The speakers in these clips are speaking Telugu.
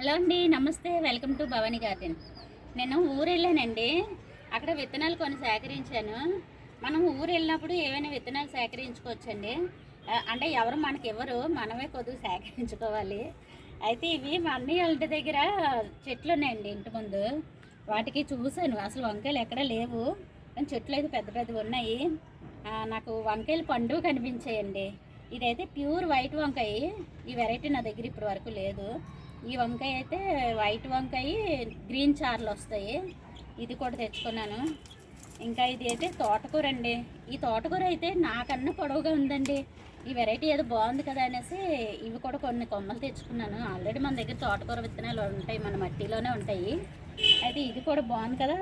హలో అండి నమస్తే. Welcome to Bhavani garden. నేను ఊరు వెళ్ళానండి అక్కడ విత్తనాలు కొన్ని సేకరించాను. మనం ఊరు వెళ్ళినప్పుడు ఏవైనా విత్తనాలు సేకరించుకోవచ్చండి. అంటే ఎవరు మనకి ఎవరు మనమే కొద్దిగా సేకరించుకోవాలి. అయితే ఇవి మా అన్నయ్య ఇంటి దగ్గర చెట్లు ఉన్నాయండి ఇంటి ముందు. వాటికి చూశాను. అసలు వంకాయలు ఎక్కడా లేవు. కానీ చెట్లు అయితే పెద్ద పెద్దగా ఉన్నాయి. నాకు వంకాయలు పండు కనిపించాయండి. ఇదైతే ప్యూర్ వైట్ వంకాయ. ఈ వెరైటీ నా దగ్గర ఇప్పటి వరకు లేదు. ఈ వంకాయ అయితే వైట్ వంకాయ గ్రీన్ చార్లు వస్తాయి ఇది కూడా తెచ్చుకున్నాను. ఇంకా ఇది అయితే తోటకూర అండి. ఈ తోటకూర అయితే నాకన్నా పొడవుగా ఉందండి. ఈ వెరైటీ ఏదో బాగుంది కదా అనేసి ఇవి కూడా కొన్ని కొమ్మలు తెచ్చుకున్నాను. ఆల్రెడీ మన దగ్గర తోటకూర విత్తనాలు ఉంటాయి మన మట్టిలోనే ఉంటాయి. అయితే ఇది కూడా బాగుంది కదా.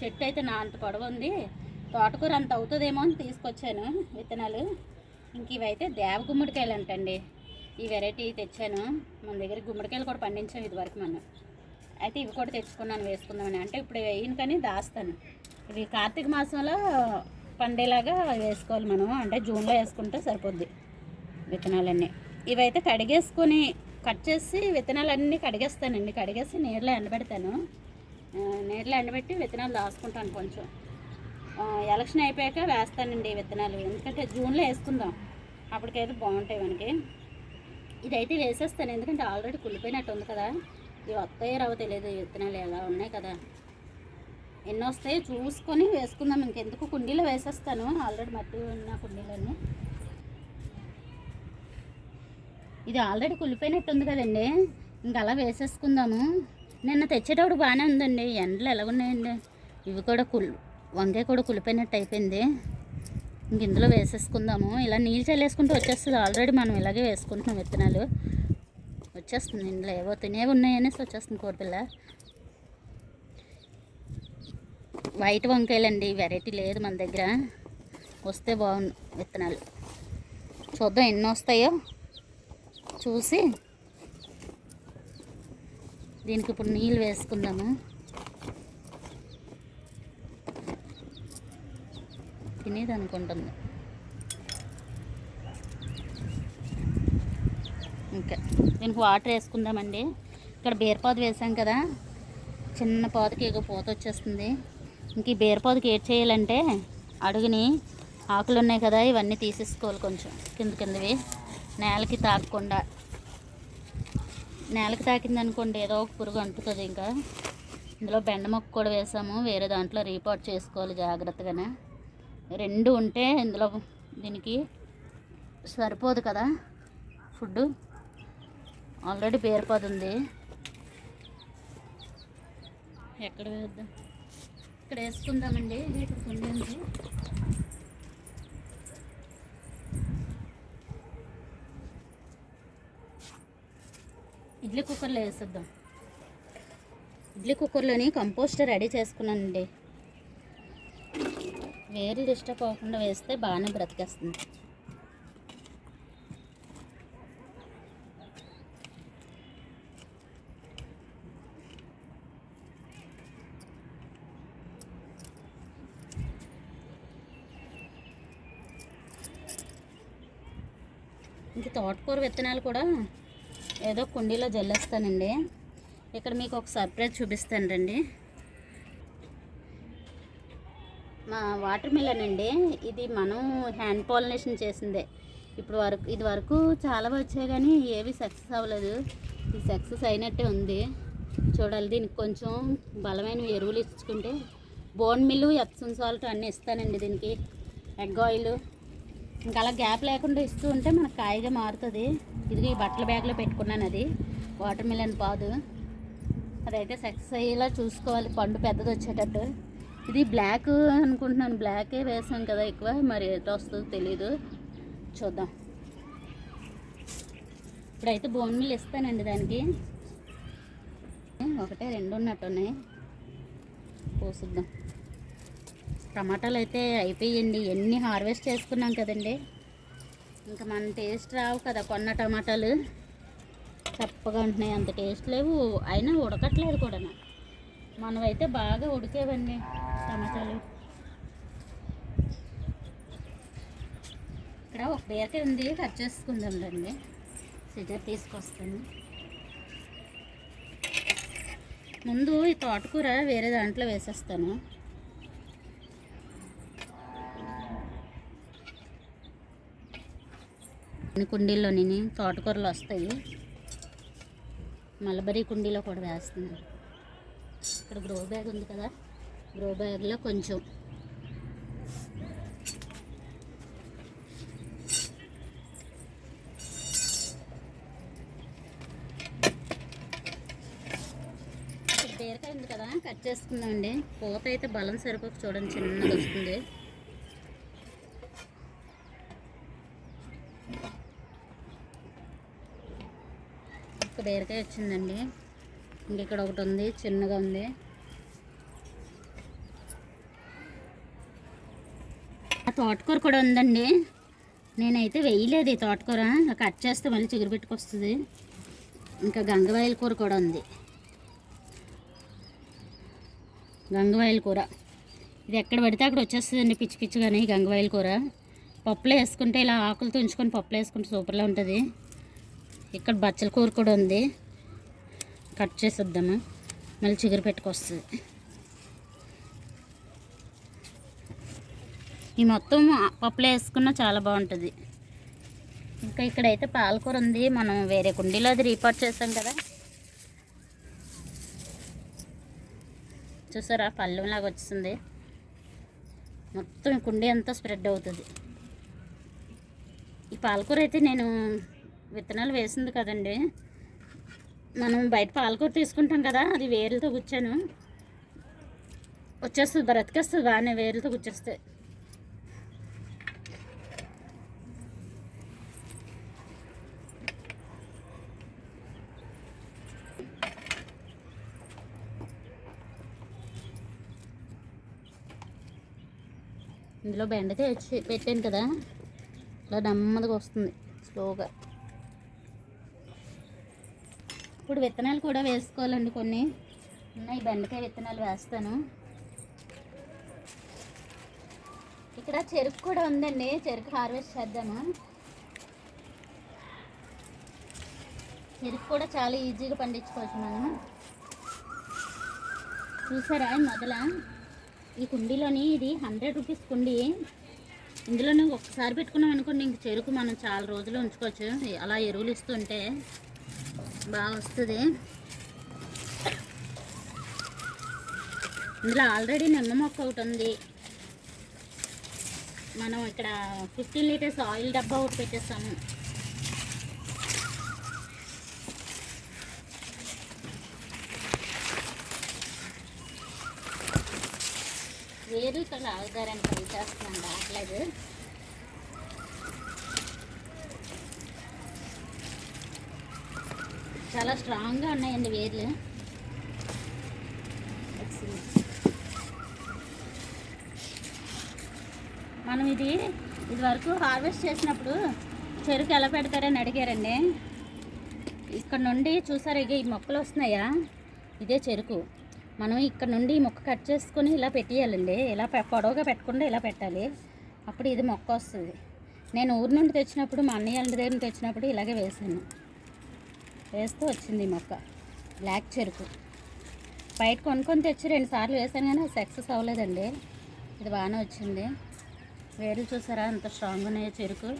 చెట్టు అయితే నా అంత పొడవు ఉంది. తోటకూర అంత అవుతుందేమో అని తీసుకొచ్చాను విత్తనాలు. ఇంక ఇవైతే దేవగుమ్మడికాయలు అంటండి ఈ వెరైటీ తెచ్చాను. మన దగ్గర గుమ్మడికాయలు కూడా పండించాం ఇదివరకు మనం. అయితే ఇవి కూడా తెచ్చుకున్నాను వేసుకుందామని. అంటే ఇప్పుడు వేయను కానీ దాస్తాను. ఇవి కార్తీక మాసంలో పండేలాగా వేసుకోవాలి మనం. అంటే జూన్లో వేసుకుంటే సరిపోద్ది విత్తనాలన్నీ. ఇవైతే కడిగేసుకొని కట్ చేసి విత్తనాలన్నీ కడిగేస్తానండి. కడిగేసి నీళ్ళలో ఎండబెడతాను. నీళ్ళలో ఎండబెట్టి విత్తనాలు దాచుకుంటాను కొంచెం. ఎలక్షన్ అయిపోయాక వేస్తానండి విత్తనాలు. ఎందుకంటే జూన్లో వేసుకుందాం. అప్పటికైతే బాగుంటాయి మనకి. ఇదైతే వేసేస్తాను. ఎందుకంటే ఆల్రెడీ కుళ్ళిపోయినట్టు ఉంది కదా. ఇవి వస్తాయో రావో తెలియదు. విత్తనాలు ఎలా ఉన్నాయి కదా. ఎన్ని వస్తాయో చూసుకొని వేసుకుందాం. ఇంకెందుకు? కుండీలో వేసేస్తాను. ఆల్రెడీ మట్టి ఉన్న కుండీలన్నీ. ఇది ఆల్రెడీ కుళ్ళిపోయినట్టు ఉంది కదండి. ఇంక అలా వేసేసుకుందాము. నిన్న తెచ్చేటప్పుడు బాగానే ఉందండి. ఎండలు ఎలా ఉన్నాయండి ఇవి కూడా కుళ్ళు వంకాయ కూడా కుళ్ళిపోయినట్టు అయిపోయింది. ఇంక ఇందులో వేసేసుకుందాము. ఇలా నీళ్ళు చల్లేసుకుంటూ వచ్చేస్తుంది. ఆల్రెడీ మనం ఇలాగే వేసుకుంటున్నాం విత్తనాలు. వచ్చేస్తుంది ఇందులో. ఏవో తినేవి ఉన్నాయనేసి వచ్చేస్తుంది కోడిపిల్ల. వైట్ వంకాయలండి. వెరైటీ లేదు మన దగ్గర. వస్తే బాగుండు విత్తనాలు. చూద్దాం ఎన్ని వస్తాయో. చూసి దీనికి ఇప్పుడు నీళ్ళు వేసుకుందాము. తినేది అనుకుంటుంది ఇంకా దీనికి వాటర్ వేసుకుందామండి. ఇక్కడ బీరపాదు వేసాం కదా చిన్న పాదకి ఇక పూత వచ్చేస్తుంది. ఇంక ఈ బీరపాదుకి ఏం చేయాలంటే అడుగుని ఆకులు ఉన్నాయి కదా ఇవన్నీ తీసేసుకోవాలి కొంచెం కింద కిందవి. నేలకి తాకకుండా. నేలకి తాకింది అనుకోండి ఏదో ఒక పురుగు అంటుతుంది ఇంకా. ఇందులో బెండ మొక్క కూడా వేసాము వేరే దాంట్లో రీపాట్ చేసుకోవాలి జాగ్రత్తగానే. రెండు ఉంటే ఇందులో దీనికి సరిపోదు కదా ఫుడ్ ఆల్రెడీ పేరుపోదు ఉంది. ఎక్కడ వేద్దాం? ఇక్కడ వేసుకుందామండి. ఇక్కడ కుండి ఇడ్లీ కుక్కర్లో వేసేద్దాం. ఇడ్లీ కుక్కర్లోని కంపోస్ట్ రెడీ చేసుకున్నానండి. వేరే డిస్టర్బ్ అవ్వకుండా వేస్తే బాగానే బ్రతికేస్తుంది. ఇంక తోటకూర విత్తనాలు కూడా ఏదో కుండీలో జల్లేస్తానండి. ఇక్కడ మీకు ఒక సర్ప్రైజ్ చూపిస్తాను రండి మా వాటర్ మిలన్ అండి. ఇది మనం హ్యాండ్ పాలినేషన్ చేసిందే. ఇప్పుడు వరకు ఇది వరకు చాలా వచ్చాయి కానీ ఏవి సక్సెస్ అవ్వలేదు. ఇది సక్సెస్ అయినట్టే ఉంది. చూడాలి దీనికి కొంచెం బలమైన ఎరువులు ఇచ్చుకుంటే. బోన్ మిల్లు ఎప్సన్ సాల్ట్ అన్నీ ఇస్తానండి దీనికి. Egg oil. ఇంకా అలా గ్యాప్ లేకుండా ఇస్తూ ఉంటే మనకు కాయగా మారుతుంది. ఇది ఈ బట్టల బ్యాగ్లో పెట్టుకున్నాను అది. వాటర్ మిలన్ పాదు. అదైతే సక్సెస్ అయ్యేలా చూసుకోవాలి. పండు పెద్దది వచ్చేటట్టు ఇది బ్లాక్ అనుకుంటున్నాను. బ్లాకే వేసాం కదా ఎక్కువ. మరి ఎట్లా వస్తుందో తెలీదు. చూద్దాం. ఇప్పుడైతే బోన్ మిల్ ఇస్తానండి దానికి. ఒకటే రెండు ఉన్నట్టున్నాయి పోసిద్దాం. టమాటాలు అయితే అయిపోయండి. ఎన్ని హార్వెస్ట్ చేసుకున్నాం కదండి. ఇంకా మన టేస్ట్ రావు కదా కొన్న టమాటాలు. చప్పగా ఉంటున్నాయి. అంత టేస్ట్ లేవు. అయినా ఉడకట్లేదు కూడా మనమైతే బాగా ఉడికేవండి. టమాటాలు ఇక్కడ ఒక బీరకాయ ఉంది కట్ చేసుకుందాం రండి. సిజర్ తీసుకొస్తాను. ముందు ఈ తోటకూర వేరే దాంట్లో వేసేస్తాను. అన్ని కుండీల్లోని తోటకూరలు వస్తాయి. మలబరీ కుండీలో కూడా వేస్తున్నాను ఇక్కడ గ్రో బ్యాగ్ ఉంది కదా. గ్రో బ్యాగ్లో కొంచెం బీరకాయ ఉంది కదా కట్ చేసుకుందామండి. పూత అయితే బలం సరిపోక చూడండి చిన్నది వస్తుంది. ఒక బీరకాయ వచ్చిందండి. ఇంక ఇక్కడ ఒకటి ఉంది చిన్నగా ఉంది. ఆ తోటకూర కూడా ఉందండి. నేనైతే వేయలేదు ఈ తోటకూర. కట్ చేస్తే మళ్ళీ చిగురు పెట్టుకొస్తుంది. ఇంకా గంగవాయిల కూర కూడా ఉంది. గంగవాయిల కూర. ఇది ఎక్కడ పడితే అక్కడ వచ్చేస్తుందండి పిచ్చి పిచ్చిగానే ఈ కూర. పప్పులో వేసుకుంటే ఇలా ఆకులు తుంచుకొని పప్పులో వేసుకుంటే సూపర్లో ఉంటుంది. ఇక్కడ బచ్చల కూర కూడా ఉంది. కట్ చేసేద్దాము? మళ్ళీ చిగురు పెట్టుకొస్తుంది. ఈ మొత్తం పప్పులో వేసుకున్నా చాలా బాగుంటుంది. ఇంకా ఇక్కడైతే పాలకూర ఉంది. మనం వేరే కుండీలో అది రీపాట్ చేసాం కదా. చూసారా? పళ్ళెంలాగా వచ్చింది మొత్తం ఈ కుండీ అంతా స్ప్రెడ్ అవుతుంది. ఈ పాలకూర అయితే నేను విత్తనాలు వేసింది కదండి. మనం బయట పాలకూర తీసుకుంటాం కదా అది వేరులతో గుచ్చాను. వచ్చేస్తుంది బ్రతికేస్తుంది బాగానే వేరులతో గుచ్చేస్తే ఇందులో బెండకాయ వచ్చి పెట్టాను కదా ఇలా నెమ్మదిగా వస్తుంది స్లోగా. ఇప్పుడు విత్తనాలు కూడా వేసుకోవాలండి కొన్ని. ఉన్నాయి బెండకాయ విత్తనాలు వేస్తాను. ఇక్కడ చెరుకు కూడా ఉందండి చెరుకు హార్వెస్ట్ చేద్దాము. చెరుకు కూడా చాలా ఈజీగా పండించుకోవచ్చు మనం. చూసారా మొదల? ఈ కుండీలోని ఇది హండ్రెడ్ రూపీస్ కుండీ. ఇందులోనే ఒకసారి పెట్టుకున్నాం అనుకోండి ఇంక చెరుకు మనం చాలా రోజులు ఉంచుకోవచ్చు. అలా ఎరువులు ఇస్తుంటే బాగా వస్తుంది. ఇందులో ఆల్రెడీ నిమ్మ మొక్క ఒకటి ఉంది. మనం ఇక్కడ ఫిఫ్టీన్ లీటర్స్ ఆయిల్ డబ్బా ఒకటి పెట్టేస్తాము. వేరు ఇక్కడ ఆగుతారని ట్రై చేస్తున్నాను రావట్లేదు. చాలా స్ట్రాంగ్గా ఉన్నాయండి వేర్లు. మనం ఇది ఇది వరకు హార్వెస్ట్ చేసినప్పుడు చెరుకు ఎలా పెడతారని అడిగారండి. ఇక్కడ నుండి చూసారు ఇక ఈ మొక్కలు వస్తున్నాయా? ఇదే చెరుకు. మనం ఇక్కడ నుండి ఈ మొక్క కట్ చేసుకొని ఇలా పెట్టేయాలండి. ఇలా పె- పొడవుగా పెట్టకుండా ఇలా పెట్టాలి. అప్పుడు ఇది మొక్క వస్తుంది. నేను ఊరి నుండి తెచ్చినప్పుడు మా అన్నయ్య దగ్గర తెచ్చినప్పుడు ఇలాగే వేసాను. వేస్తూ వచ్చింది ఈ మొక్క. బ్లాక్ చెరుకు. బయట కొనుక్కొని తెచ్చి రెండు సార్లు వేసాను కానీ అది సక్సెస్ అవ్వలేదండి. ఇది బాగానే వచ్చింది. వేర్లు చూసారా? అంత స్ట్రాంగ్ ఉన్నాయో చెరుకు.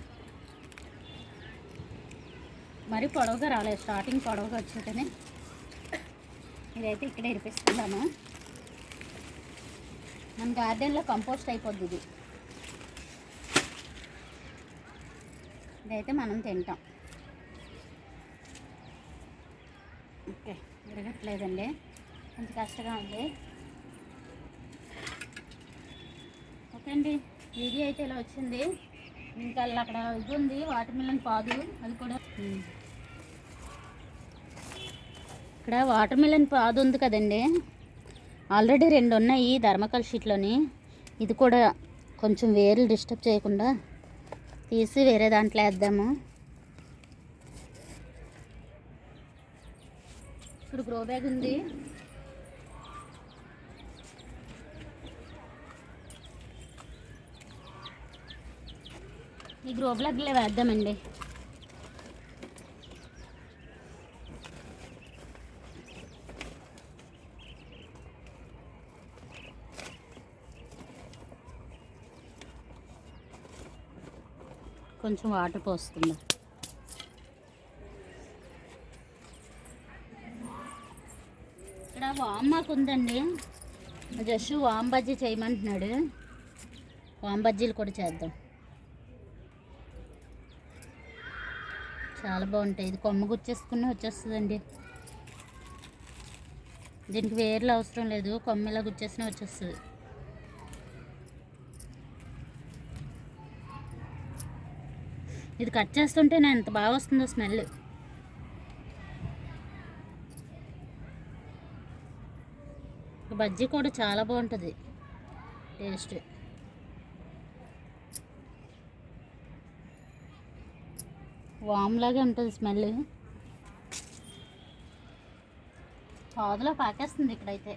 మరి పొడవుగా రాలేదు. స్టార్టింగ్ పొడవుగా వచ్చేటనే ఇదైతే ఇక్కడే ఇరిపిస్తున్నాను మన గార్డెన్లో కంపోస్ట్ అయిపోద్ది ఇది. ఇదైతే మనం తింటాం. ఓకే విరగట్లేదండి. కొంచెం కష్టంగా ఉంది. ఓకే అండి వీడియో అయితే ఇలా వచ్చింది. ఇంకా అక్కడ ఇది ఉంది వాటర్ మిలన్ పాదు అది కూడా. ఇక్కడ వాటర్ మిలన్ పాదు ఉంది కదండి. ఆల్రెడీ రెండు ఉన్నాయి ధర్మకల్ షీట్లోని. ఇది కూడా కొంచెం వేర్లు డిస్టర్బ్ చేయకుండా తీసి వేరే దాంట్లో వేద్దాము. ఇప్పుడు గ్రో బ్యాగ్ ఉంది. ఈ గ్రో బ్యాగ్లో వేద్దామండి. కొంచెం వాటర్ పోస్తుంది ఇక్కడ వామాకు ఉందండి జస్ట్ వామ్ బజ్జీ చేయమంటున్నాడు. వామ్ బజ్జీలు కూడా చేద్దాం. చాలా బాగుంటాయి. ఇది కొమ్మ గుచ్చేసుకునే వచ్చేస్తుందండి. దీనికి వేర్లు అవసరం లేదు. కొమ్మ ఇలా గుచ్చేసినా వచ్చేస్తుంది. ఇది కట్ చేస్తుంటే నేను ఎంత బాగా వస్తుందో స్మెల్. బజ్జీ కూడా చాలా బాగుంటుంది. టేస్ట్. వామ్లాగే ఉంటుంది స్మెల్. పాదులో పాకేస్తుంది ఇక్కడైతే.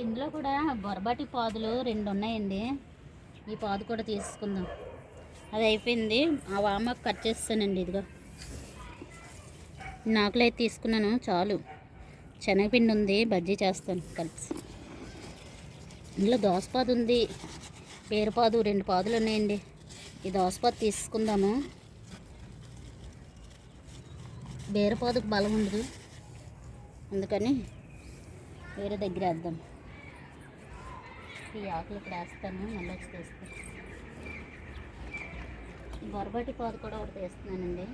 ఇందులో కూడా బొరబాటి పాదులు రెండు ఉన్నాయండి. ఈ పాదు కూడా తీసుకుందాం. అది అయిపోయింది. ఆ వామకు కట్ చేస్తానండి ఇదిగో. నాకులో అయితే తీసుకున్నాను చాలు. శనగపిండి ఉంది బజ్జీ చేస్తాను కలిసి. ఇందులో దోసపాదు ఉంది పేరుపాదు రెండు పాదులు ఉన్నాయండి. ఈ దోసపాదు తీసుకుందాము. బేరపాదుకు బలం ఉండదు. అందుకని వేరే దగ్గర వేద్దాం. ఈ ఆకులు ఇక్కడ వేస్తాను మళ్ళీ వచ్చి తీస్తాను. బొరబాటి పాదు కూడా ఒకటి తీస్తున్నానండి.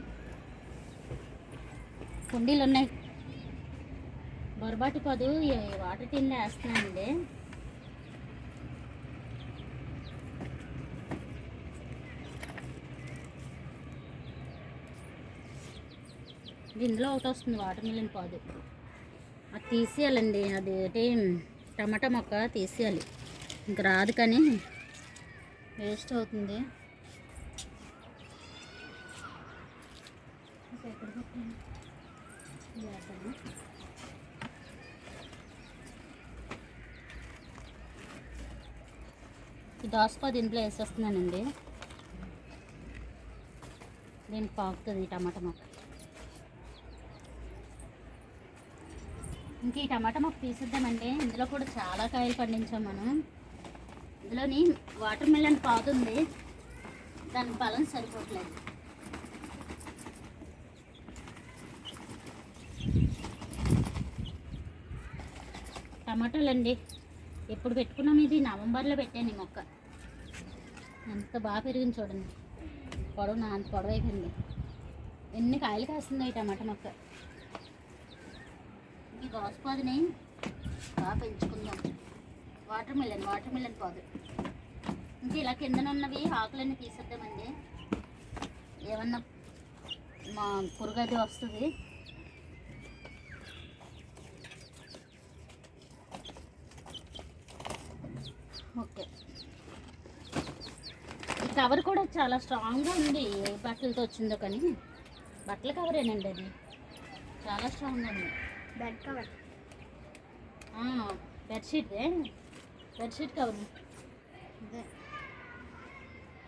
కుండీలు ఉన్నాయి. బొరబాటి పాదు వాటర్ టిన్లో వేస్తున్నానండి. ఇందులో ఒకటి వస్తుంది వాటర్ మిలిన్ పాదు. అది తీసేయాలండి అది టమాటా మొక్క తీసేయాలి. ఇంక రాదు కానీ వేస్ట్ అవుతుంది. ఇంకా ఈ ఇంట్లో వేసేస్తున్నానండి. దీనికి పాకుతుంది ఈ టమాటా మొక్క ఇంక ఈ టమాటా మొక్క తీసిద్దామండి. ఇందులో కూడా చాలా కాయలు పండించాం మనం. ఇందులోని వాటర్ మిలన్ పాతుంది దానికి బలం సరిపోవట్లేదు. టమాటాలు అండి ఎప్పుడు పెట్టుకున్నాం ఇది? నవంబర్లో పెట్టాను ఈ మొక్క. ఎంత బాగా పెరిగింది చూడండి. పొడవు నా అంత పొడవు అయిపోయింది. ఎన్ని కాయలు కాస్తుందో ఈ టమాటా మొక్క. ఈ దోసపాదుని బాగా పెంచుకుందాం. వాటర్ మిలన్ వాటర్ మిలన్ పాదు. ఇంకా ఇలా కిందన ఉన్నవి ఆకులన్నీ తీసేద్దామండి. ఏమన్నా మా పురుగది వస్తుంది. ఓకే. ఈ కవర్ కూడా చాలా స్ట్రాంగ్గా ఉంది. ఏ బట్టలతో వచ్చిందో కానీ. బట్టల కవరేనండి అది. చాలా స్ట్రాంగ్గా ఉంది. Bed cover. Bedsheet bedsheet cover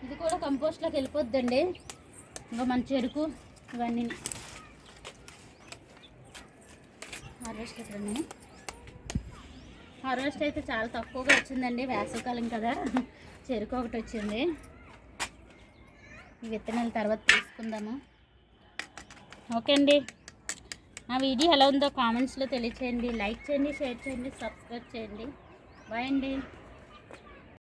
ఇది కూడా కంపోస్ట్లోకి వెళ్ళిపోద్దండి. ఇంకా మన చెరుకు ఇవన్నీ. హార్వెస్ట్ ఇక్కడ హార్వెస్ట్ అయితే చాలా తక్కువగా వచ్చిందండి వేసవికాలం కదా. చెరుకు ఒకటి వచ్చింది. ఈ విత్తనాల తర్వాత తీసుకుందాము. ఓకే అండి. నా వీడియో ఎలా ఉందో కామెంట్స్లో తెలియచేయండి. లైక్ చేయండి షేర్ చేయండి సబ్స్క్రైబ్ చేయండి. బాయ్ అండి